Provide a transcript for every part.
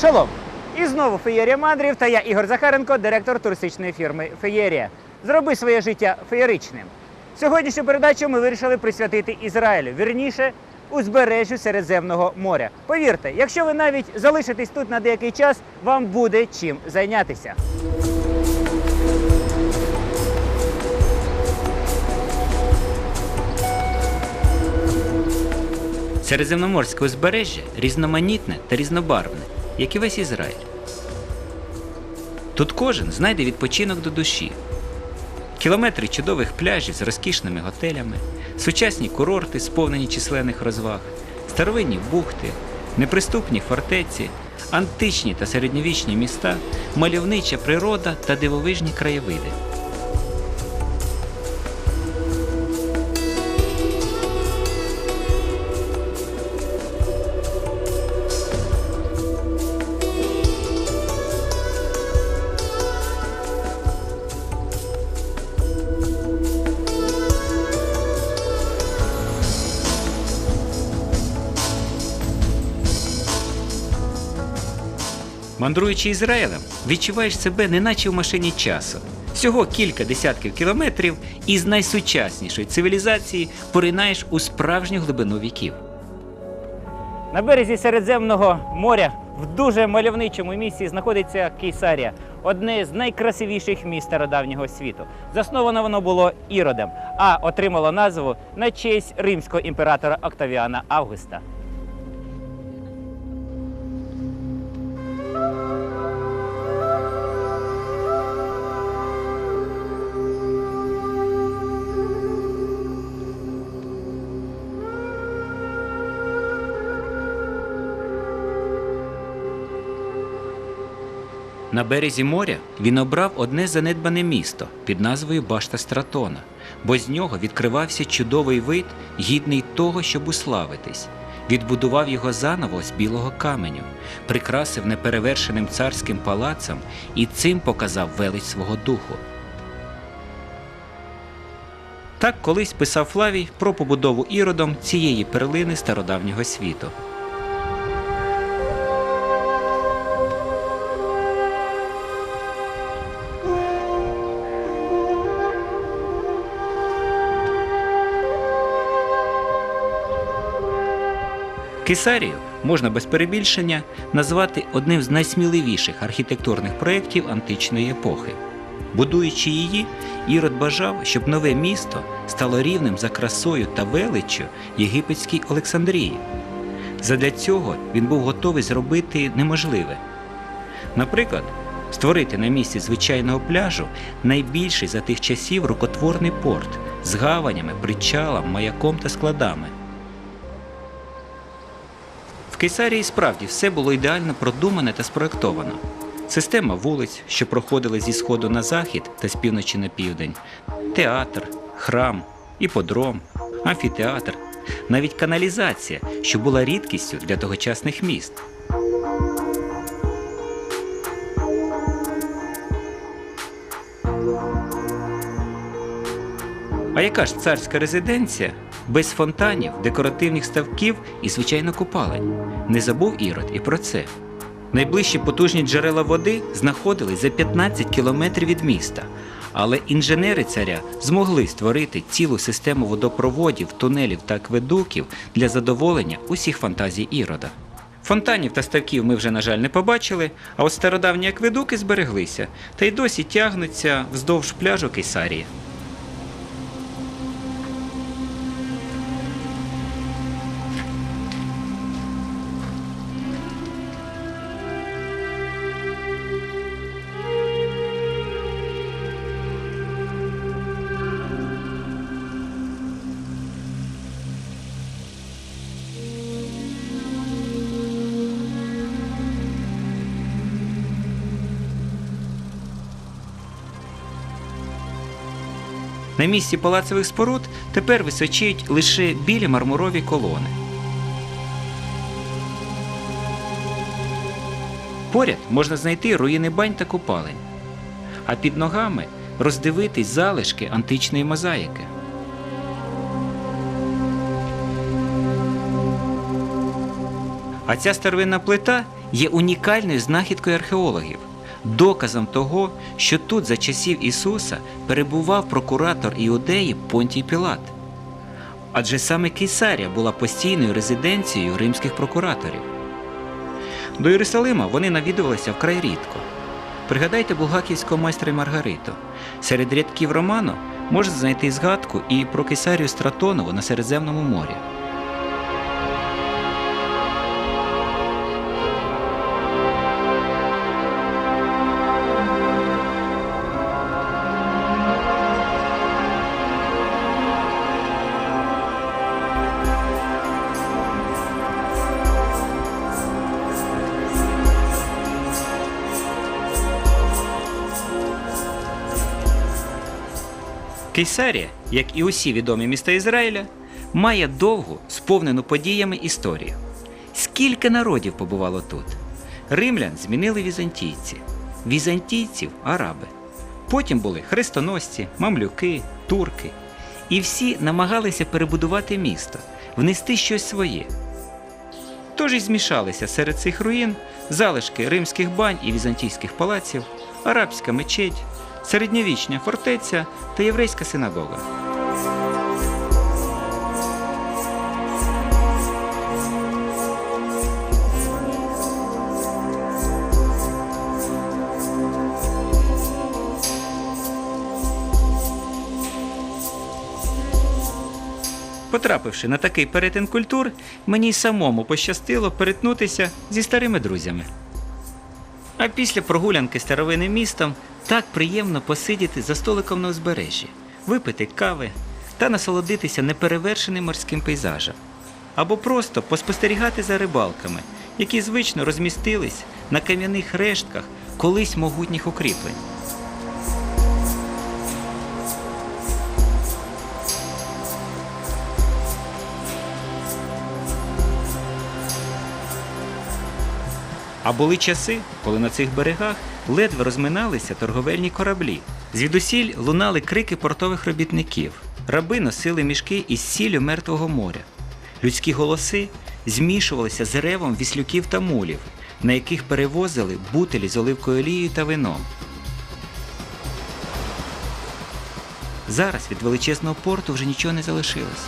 Шалом! І знову феєрія мандрів та я Ігор Захаренко, директор туристичної фірми Феєрія. Зроби своє життя феєричним. Сьогоднішню передачу ми вирішили присвятити Ізраїлю, вірніше узбережжю Середземного моря. Повірте, якщо ви навіть залишитесь тут на деякий час, вам буде чим зайнятися. Середземноморське узбережжя різноманітне та різнобарвне, як і весь Ізраїль. Тут кожен знайде відпочинок до душі. Кілометри чудових пляжів з розкішними готелями, сучасні курорти, сповнені численних розваг, старовинні бухти, неприступні фортеці, античні та середньовічні міста, мальовнича природа та дивовижні краєвиди. Мандруючи Ізраїлем, відчуваєш себе неначе в машині часу. Всього кілька десятків кілометрів і з найсучаснішої цивілізації поринаєш у справжню глибину віків. На березі Середземного моря в дуже мальовничому місці знаходиться Кейсарія, одне з найкрасивіших міст стародавнього світу. Засновано воно було Іродом, а отримало назву на честь римського імператора Октавіана Августа. На березі моря він обрав одне занедбане місто під назвою Башта Стратона, бо з нього відкривався чудовий вид, гідний того, щоб уславитись. Відбудував його заново з білого каменю, прикрасив неперевершеним царським палацом і цим показав велич свого духу. Так колись писав Флавій про побудову іродом цієї перлини стародавнього світу. Кесарію можна без перебільшення назвати одним з найсміливіших архітектурних проєктів античної епохи. Будуючи її, Ірод бажав, щоб нове місто стало рівнем за красою та величчю єгипетській Олександрії. Задля цього він був готовий зробити неможливе. Наприклад, створити на місці звичайного пляжу найбільший за тих часів рукотворний порт з гаванями, причалом, маяком та складами. В Кейсарії справді все було ідеально продумане та спроектовано. Система вулиць, що проходили зі сходу на захід та з півночі на південь, театр, храм, іподром, амфітеатр, навіть каналізація, що була рідкістю для тогочасних міст. А яка ж царська резиденція без фонтанів, декоративних ставків і, звичайно, купалень? Не забув Ірод і про це. Найближчі потужні джерела води знаходились за 15 кілометрів від міста, але інженери царя змогли створити цілу систему водопроводів, тунелів та акведуків для задоволення усіх фантазій Ірода. Фонтанів та ставків ми вже, на жаль, не побачили, а от стародавні акведуки збереглися та й досі тягнуться вздовж пляжу Кейсарії. На місці палацових споруд тепер височіють лише білі мармурові колони. Поряд можна знайти руїни бань та купалень, а під ногами роздивитись залишки античної мозаїки. А ця старовинна плита є унікальною знахідкою археологів, доказом того, що тут за часів Ісуса перебував прокуратор Іудеї Понтій Пілат. Адже саме Кейсарія була постійною резиденцією римських прокураторів. До Єрусалима вони навідувалися вкрай рідко. Пригадайте булгаківського майстра Маргариту. Серед рядків роману можна знайти згадку і про Кесарію Стратонову на Середземному морі. Кейсарія, як і усі відомі міста Ізраїля, має довгу, сповнену подіями історію. Скільки народів побувало тут? Римлян змінили візантійці, візантійців араби. Потім були хрестоносці, мамлюки, турки. І всі намагалися перебудувати місто, внести щось своє. Тож і змішалися серед цих руїн залишки римських бань і візантійських палаців, арабська мечеть, середньовічня фортеця та єврейська синагога. Потрапивши на такий перетин культур, мені й самому пощастило перетнутися зі старими друзями. А після прогулянки старовинним містом так приємно посидіти за столиком на узбережжі, випити кави та насолодитися неперевершеним морським пейзажем. Або просто поспостерігати за рибалками, які звично розмістились на кам'яних рештках колись могутніх укріплень. А були часи, коли на цих берегах ледве розминалися торговельні кораблі. Звідусіль лунали крики портових робітників. Раби носили мішки із сіллю мертвого моря. Людські голоси змішувалися з ревом віслюків та мулів, на яких перевозили бутелі з оливкою олією та вином. Зараз від величезного порту вже нічого не залишилось.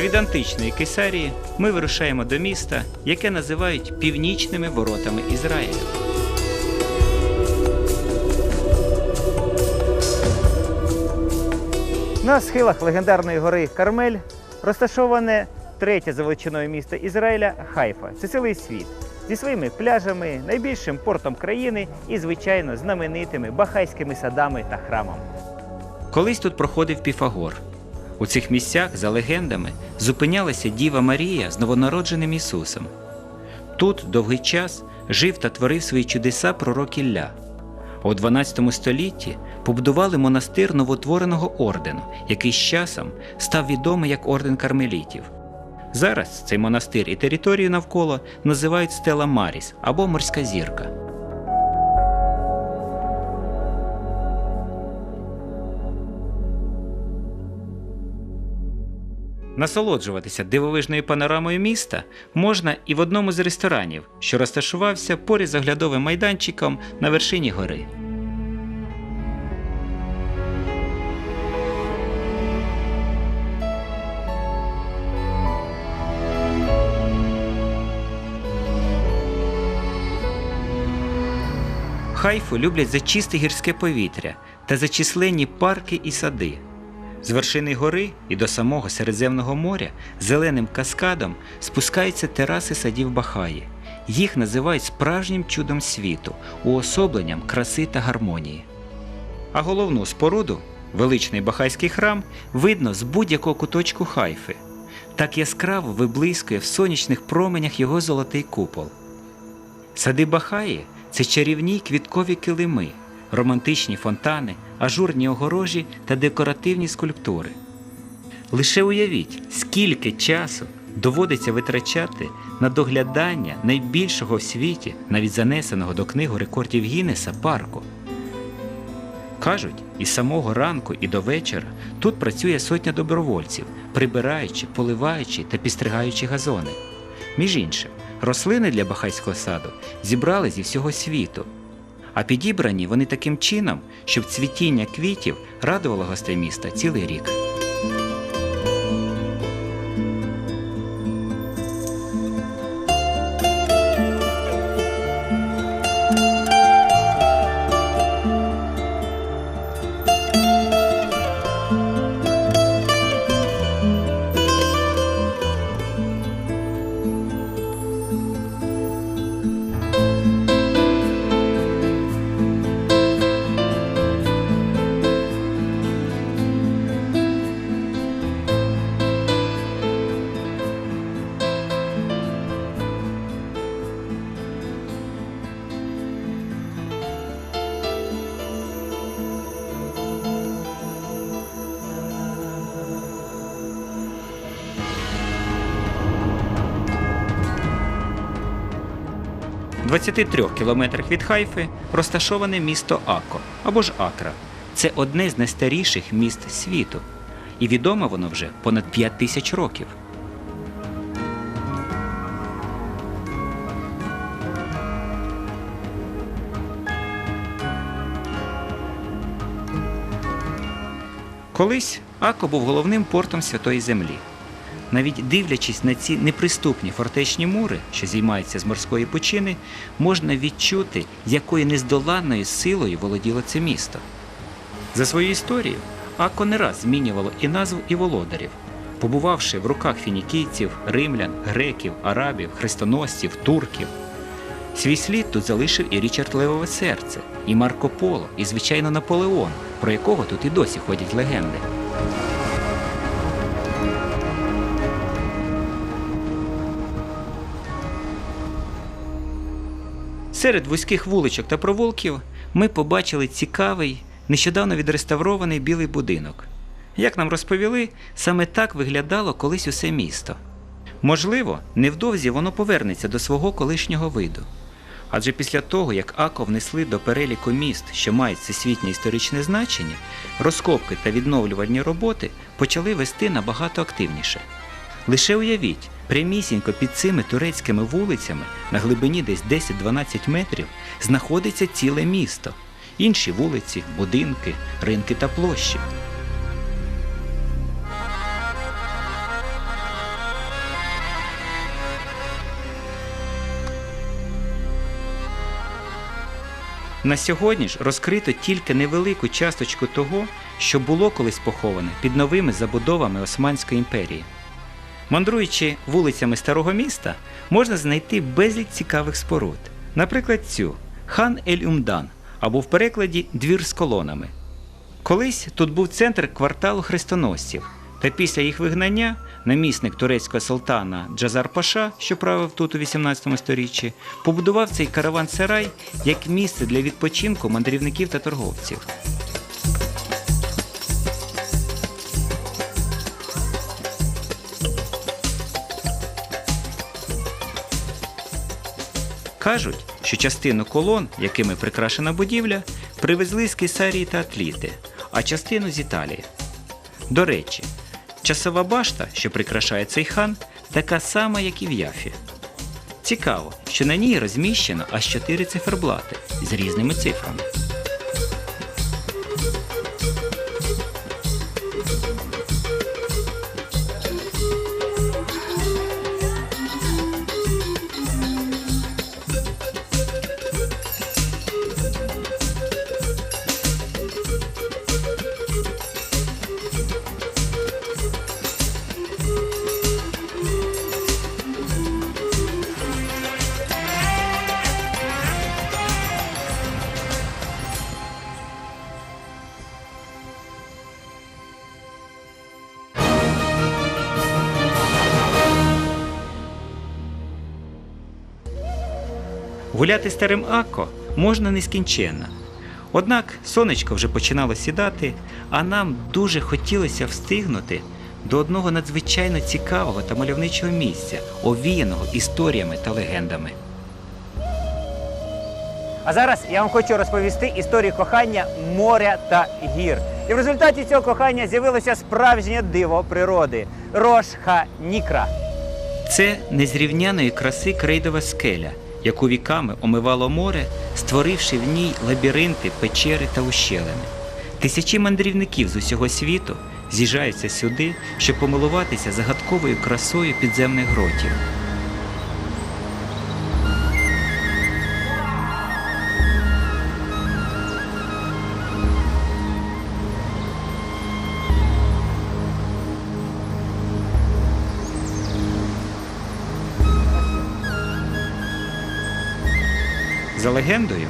А від античної Кесарії ми вирушаємо до міста, яке називають північними воротами Ізраїля. На схилах легендарної гори Кармель розташоване третє за величиною місто Ізраїля Хайфа. Це цілий світ зі своїми пляжами, найбільшим портом країни і, звичайно, знаменитими бахайськими садами та храмами. Колись тут проходив Піфагор. У цих місцях, за легендами, зупинялася Діва Марія з новонародженим Ісусом. Тут довгий час жив та творив свої чудеса пророк Ілля. У 12 столітті побудували монастир новотвореного ордену, який з часом став відомий як орден кармелітів. Зараз цей монастир і територію навколо називають Стела Маріс або Морська зірка. Насолоджуватися дивовижною панорамою міста можна і в одному з ресторанів, що розташувався поряд з оглядовим майданчиком на вершині гори. Хайфу люблять за чисте гірське повітря та за численні парки і сади. З вершини гори і до самого Середземного моря зеленим каскадом спускаються тераси садів Бахаї. Їх називають справжнім чудом світу, уособленням краси та гармонії. А головну споруду, величний бахайський храм, видно з будь-якого куточку хайфи. Так яскраво виблискує в сонячних променях його золотий купол. Сади Бахаї це чарівні квіткові килими, романтичні фонтани, ажурні огорожі та декоративні скульптури. Лише уявіть, скільки часу доводиться витрачати на доглядання найбільшого в світі, навіть занесеного до книгу рекордів Гіннеса парку. Кажуть, із самого ранку і до вечора тут працює сотня добровольців, прибираючи, поливаючи та підстригаючи газони. Між іншим, рослини для бахайського саду зібрали зі всього світу. А підібрані вони таким чином, щоб цвітіння квітів радувало гостей міста цілий рік. 23 кілометрах від Хайфи розташоване місто Ако або ж Акра. Це одне з найстаріших міст світу, і відоме воно вже понад 5 тисяч років. Колись Ако був головним портом Святої Землі. Навіть дивлячись на ці неприступні фортечні мури, що зіймаються з морської пучини, можна відчути, якою нездоланною силою володіло це місто. За свою історію Акко не раз змінювало і назву, і володарів, побувавши в руках фінікійців, римлян, греків, арабів, хрестоносців, турків. Свій слід тут залишив і Річард Левове серце, і Марко Поло, і, звичайно, Наполеон, про якого тут і досі ходять легенди. Серед вузьких вуличок та провулків ми побачили цікавий, нещодавно відреставрований білий будинок. Як нам розповіли, саме так виглядало колись усе місто. Можливо, невдовзі воно повернеться до свого колишнього виду. Адже після того, як АКО внесли до переліку міст, що мають всесвітнє історичне значення, розкопки та відновлювальні роботи почали вести набагато активніше. Лише уявіть, прямісінько під цими турецькими вулицями на глибині десь 10-12 метрів знаходиться ціле місто. Інші вулиці, будинки, ринки та площі. На сьогодні ж розкрито тільки невелику часточку того, що було колись поховане під новими забудовами Османської імперії. Мандруючи вулицями старого міста, можна знайти безліч цікавих споруд. Наприклад, цю хан Ель-Умдан або в перекладі двір з колонами. Колись тут був центр кварталу хрестоносців, та після їх вигнання намісник турецького султана Джазар Паша, що правив тут у 18 сторіччі, побудував цей караван-сарай як місце для відпочинку мандрівників та торговців. Кажуть, що частину колон, якими прикрашена будівля, привезли з Кесарії та Атліти, а частину з Італії. До речі, часова башта, що прикрашає цей хан, така сама, як і в Яфі. Цікаво, що на ній розміщено аж чотири циферблати з різними цифрами. Гуляти старим Акко можна нескінченно. Однак сонечко вже починало сідати, а нам дуже хотілося встигнути до одного надзвичайно цікавого та мальовничого місця, овіяного історіями та легендами. А зараз я вам хочу розповісти історію кохання моря та гір. І в результаті цього кохання з'явилося справжнє диво природи Рошха Нікра. Це незрівняної краси крейдова скеля, яку віками омивало море, створивши в ній лабіринти, печери та ущелини. Тисячі мандрівників з усього світу з'їжджаються сюди, щоб помилуватися загадковою красою підземних гротів. Легендою,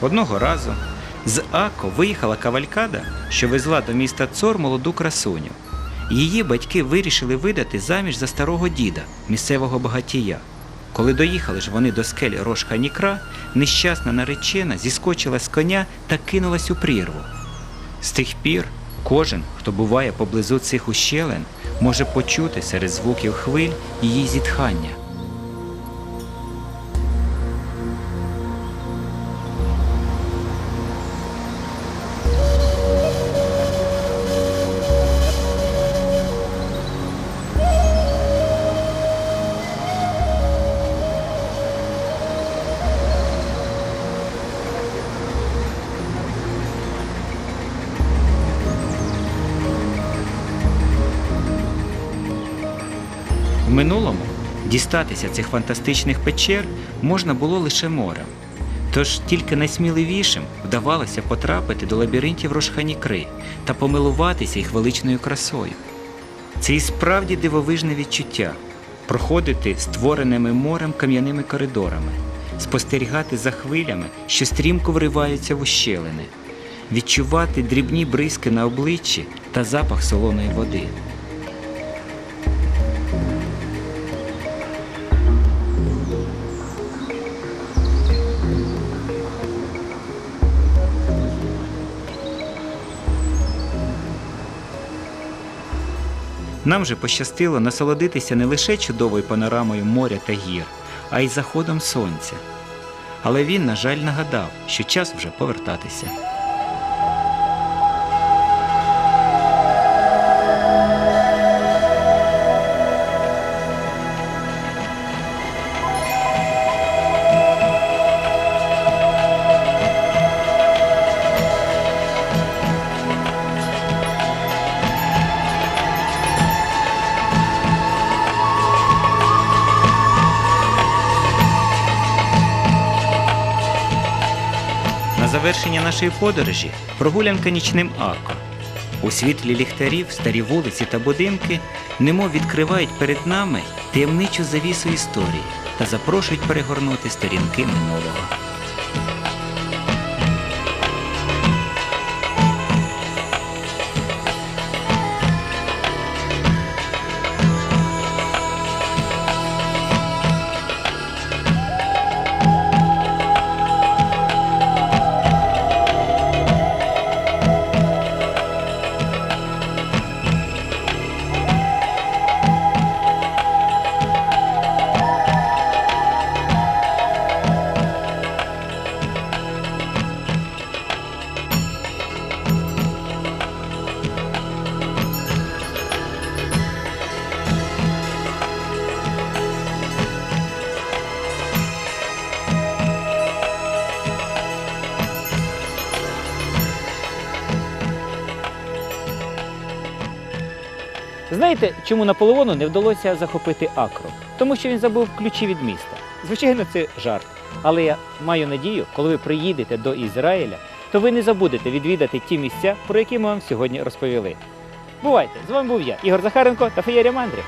одного разу з Ако виїхала кавалькада, що везла до міста Цор молоду красуню. Її батьки вирішили видати заміж за старого діда, місцевого багатія. Коли доїхали ж вони до скель Рошха Нікра, нещасна наречена зіскочила з коня та кинулась у прірву. З тих пір кожен, хто буває поблизу цих ущелин, може почути серед звуків хвиль її зітхання. Дістатися цих фантастичних печер можна було лише морем. Тож тільки найсміливішим вдавалося потрапити до лабіринтів Рошханікри та помилуватися їх величною красою. Це і справді дивовижне відчуття проходити створеними морем кам'яними коридорами, спостерігати за хвилями, що стрімко вриваються в ущелини, відчувати дрібні бризки на обличчі та запах солоної води. Нам же пощастило насолодитися не лише чудовою панорамою моря та гір, а й заходом сонця. Але він, на жаль, нагадав, що час вже повертатися. Завершення нашої подорожі прогулянка нічним Ако. У світлі ліхтарів старі вулиці та будинки немов відкривають перед нами таємничу завісу історії та запрошують перегорнути сторінки минулого. Знаєте, чому Наполеону не вдалося захопити Акро? Тому що він забув ключі від міста. Звичайно, це жарт. Але я маю надію, коли ви приїдете до Ізраїля, то ви не забудете відвідати ті місця, про які ми вам сьогодні розповіли. Бувайте! З вами був я, Ігор Захаренко та Феєрія Мандрів.